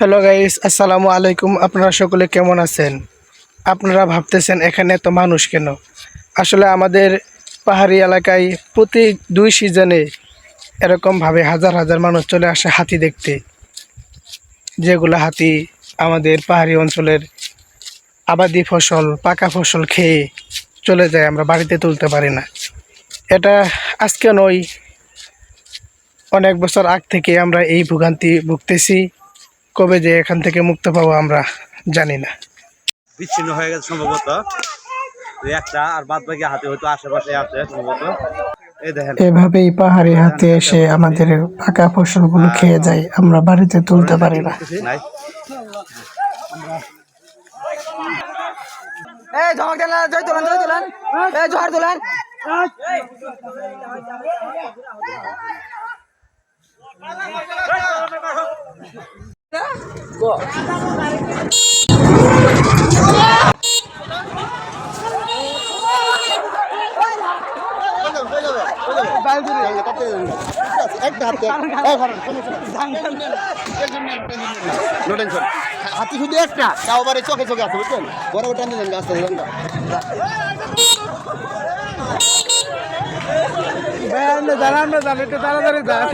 Hello guys আসসালামু আলাইকুম আপনারা সকলে কেমন আছেন? আপনারা ভাবতেছেন এখানে এত মানুষ কেন? আসলে আমাদের পাহাড়ি এলাকায় প্রতি দুই সিজনে এরকমভাবে হাজার হাজার মানুষ চলে আসে হাতি দেখতে। যেগুলো হাতি আমাদের পাহাড়ি অঞ্চলের আবাদি ফসল, পাকা ফসল খেয়ে চলে যায়, আমরা বাড়িতে তুলতে পারি না। এটা আজকে নয়, অনেক বছর আগ থেকে আমরা এই ভোগান্তি ভুগতেছি। কবে যে এখান থেকে মুক্ত পাবো আমরা জানি না। বিচ্ছিন্ন হয়ে গেছে সম্ভবত। একটা আর বাদ বাকি হাতে হয়তো আশেপাশে আছে সম্ভবত। এভাবেই পাহাড়ি হাতে এসে আমাদের পাকা ফসলগুলো খেয়ে যায় আমরা বাড়িতে তুলতে পারি না। এই ঝমক দেন জয় তোলেন জয় তোলেন। এই জোহার তোলেন। হাতি শুধু একটা তাও আবার চোখে চোখে আছে বুঝছেন বড় টান দেন গাছটা জানান না জান একটু তাড়াতাড়ি যান